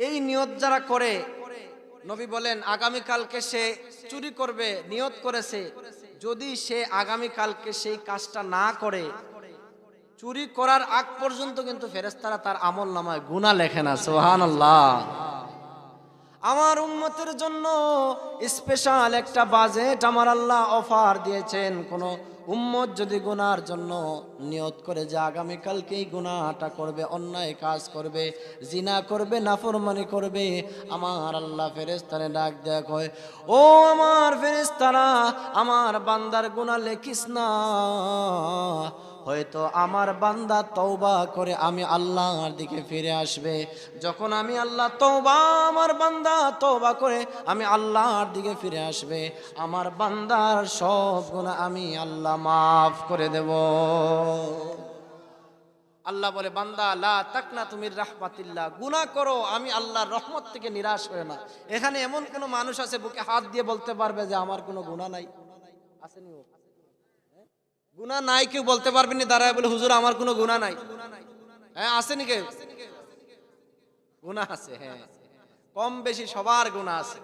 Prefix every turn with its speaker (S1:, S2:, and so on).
S1: এই নিয়ত যারা করে, নবী বলেন, আগামীকালকে সে চুরি করবে, নিয়ত করেছে। যদি সে আগামীকালকে সেই কাজটা না করে, চুরি করার আগ পর্যন্ত কিন্তু ফেরেস্তারা তার আমল নামায় গুণা লেখে না সোহান আমার উম্মতের জন্য স্পেশাল একটা বাজেট আমার আল্লাহ অফার দিয়েছেন। কোন উম্মত যদি গুনার জন্য নিয়ত করে যে আগামীকালকেই গুনাহটা করবে, অন্যায় কাজ করবে, জিনা করবে, নাফরমানি করবে, আমার আল্লাহ ফেরেস্তারে ডাক দেখ হয় ও আমার ফেরেস্তারা আমার বান্দার গুনাহ লেখিস না। হয়তো আমার বান্দা তওবা করে আমি আল্লাহর দিকে ফিরে আসবে। যখন আমি আল্লাহ তওবা, আমার বান্দা তওবা করে আমি আল্লাহর দিকে ফিরে আসবে। আমার বান্দার সব গুনাহ আমি আল্লাহ মাফ করে দেব। আল্লাহ বলে, বান্দা, লা তাকনা তুমি রাহমাতিল্লাহ। গুনাহ করো, আমি আল্লাহর রহমত থেকে নিরাশ হয়ে না। এখানে এমন কোনো মানুষ আছে, বুকে হাত দিয়ে বলতে পারবে যে, আমার কোনো গুনাহ নাই। আসেনি গুণা নাই, কেউ বলতে পারবেনি দাঁড়ায় বলে, হুজুর, আমার কোনো গুণা নাই। হ্যাঁ আসেনি কেউ? গুণা আছে হ্যাঁ। কম বেশি সবার গুণা আছে।